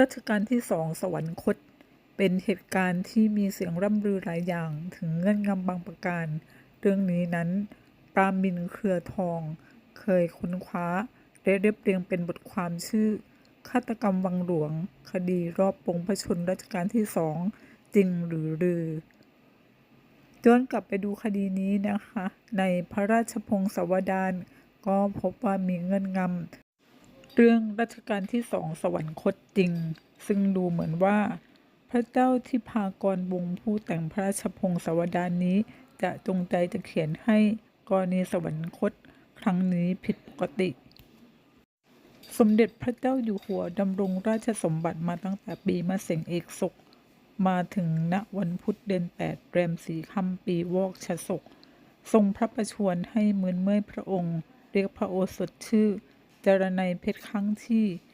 รัชกาลที่สองสวรรคต เป็นเหตุการณ์ที่มีเสียงร่ำลือหลายอย่างถึงเงื่อนงำบางประการ เรื่องนี้นั้น ปรามินเครือทอง เคยค้นคว้าและเรียบเรียงเป็นบทความชื่อ ฆาตกรรมวังหลวง คดีรอบปงพระชนรัชกาลที่สองจริงหรือลือย้อนกลับไปดูคดีนี้นะคะ ในพระราชพงศาวดารก็พบว่ามีเงื่อนงำ เรื่องรัชกาลที่สองสวรรคตจริง ซึ่งดูเหมือนว่า พระเจ้าที่พากรวงผู้แต่งพระราชพงศาวดารนี้ จะจงใจจะเขียนให้กรณีสวรรคตครั้งนี้ผิดปกติ สมเด็จพระเจ้าอยู่หัวดำรงราชสมบัติมาตั้งแต่ปีมะเสงเอกศกมาถึงณวันพุธเดือนแปดแรมสีค่ำปีวอกชศก ทรงพระประชวรให้เหมือนเมื่อยพระองค์ เรียกพระโอสถชื่อารณัยเพชรครั้งที่